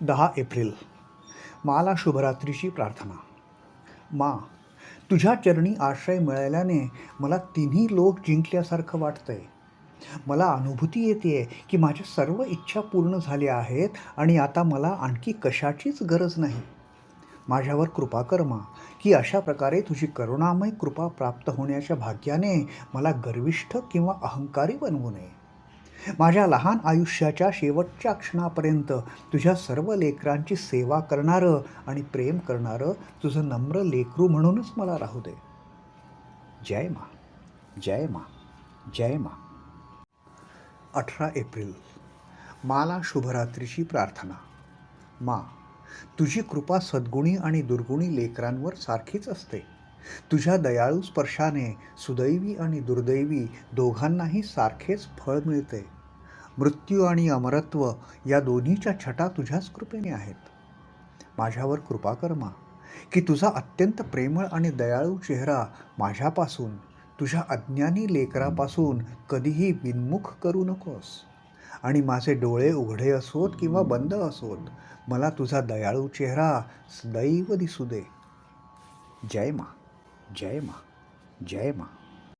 दहा एप्रिल. माला शुभरात्रीची प्रार्थना. मा तुझ्या चरणी आश्रय मिळाल्याने मला तिन्ही लोक जिंकल्यासारखं वाटतंय. मला अनुभूती येते की माझ्या सर्व इच्छा पूर्ण झाल्या आहेत आणि आता मला आणखी कशाचीच गरज नाही. माझ्यावर कृपा कर मा की अशा प्रकारे तुझी करुणामय कृपा प्राप्त होण्याच्या भाग्याने मला गर्विष्ठ किंवा अहंकारी बनवू नये. माझ्या लहान आयुष्याच्या शेवटच्या क्षणापर्यंत तुझ्या सर्व लेकरांची सेवा करणारं आणि प्रेम करणारं तुझं नम्र लेकरू म्हणूनच मला राहू दे. जय मा जय मा जय मा. अठरा एप्रिल. माला शुभरात्रीची प्रार्थना. मा तुझी कृपा सद्गुणी आणि दुर्गुणी लेकरांवर सारखीच असते. तुझ्या दयाळू स्पर्शाने सुदैवी आणि दुर्दैवी दोघांनाही सारखेच फळ मिळते. मृत्यू आणि अमरत्व या दोन्हीच्या छटा तुझ्याच कृपेने आहेत. माझ्यावर कृपा कर मा की तुझा अत्यंत प्रेमळ आणि दयाळू चेहरा माझ्यापासून तुझ्या अज्ञानी लेकरापासून कधीही विनमुख करू नकोस. आणि माझे डोळे उघडे असोत किंवा बंद असोत मला तुझा दयाळू चेहरा सदैव दिसू दे. जय मा जय मा जय मा.